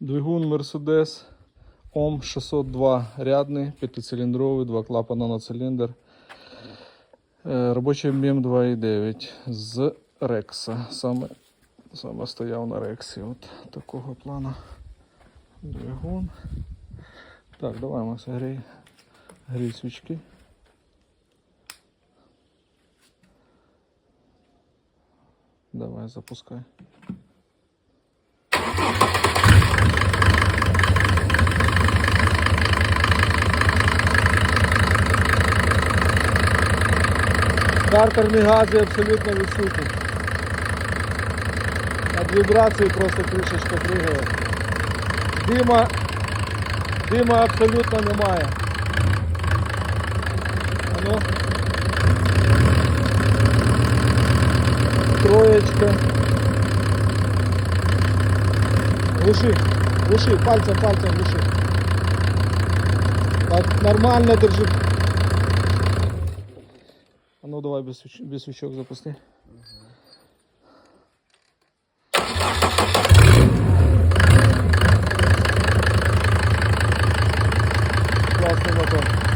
Двигун Mercedes ОМ 602 рядний, п'ятициліндровий, два клапана на циліндр. Е, Робочий об'єм 2,9 з Рекса. Саме, саме стояв на Рексі. От такого плану двигун. Так, давай Макс, грій, грій свічки. Давай, запускай. Картерні гази абсолютно відсутні. От вібрації просто кришечка пригає. Дима, дима абсолютно немає. Ану. Троєчка. Глуши, глуши, пальцем, пальцем глуши. Так, нормально держи. Ну давай без, без свічок запусти. Класний мотор.